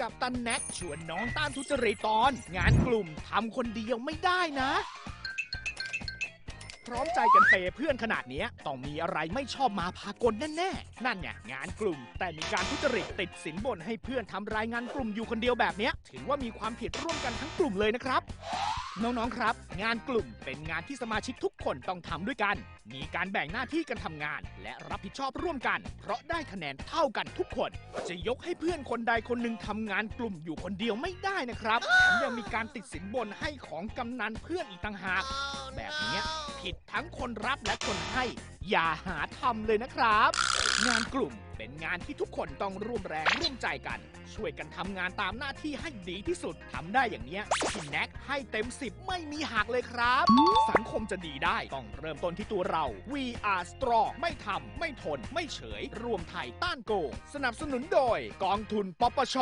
กับตันแน็กชวนน้องต้านทุจริตตอน งานกลุ่มทำคนเดียวไม่ได้นะ พร้อมใจกันเปเพื่อนขนาดเนี้ยต้องมีอะไรไม่ชอบมาพากลแน่ๆ นั่นไงงานกลุ่ม แต่มีการทุจริตติดสินบนให้เพื่อนทำรายงานกลุ่มอยู่คนเดียวแบบเนี้ย ถือว่ามีความผิดร่วมกันทั้งกลุ่มเลยนะครับน้องๆครับ งานกลุ่มเป็นงานที่สมาชิกทุกคนต้องทำด้วยกัน มีการแบ่งหน้าที่กันทำงาน และรับผิดชอบร่วมกัน เพราะได้คะแนนเท่ากันทุกคน จะยกให้เพื่อนคนใดคนหนึ่งทำงานกลุ่มอยู่คนเดียวไม่ได้นะครับแถมยังมีการติดสินบนให้ของกำนันเพื่อนอีกต่างหาก แบบเนี้ยผิดทั้งคนรับและคนให้ อย่าหาทำเลยนะครับ งานกลุ่มเป็นงานที่ทุกคนต้องร่วมแรงร่วมใจกัน ช่วยกันทำงานตามหน้าที่ให้ดีที่สุดทำได้อย่างเนี้ยพี่แน็กให้เต็มสิบไม่มีหักเลยครับ สังคมจะดีได้ต้องเริ่มต้นที่ตัวเรา We are strong ไม่ทำไม่ทน ไม่เฉย รวมไทยต้านโกงสนับสนุนโดย กองทุนปปช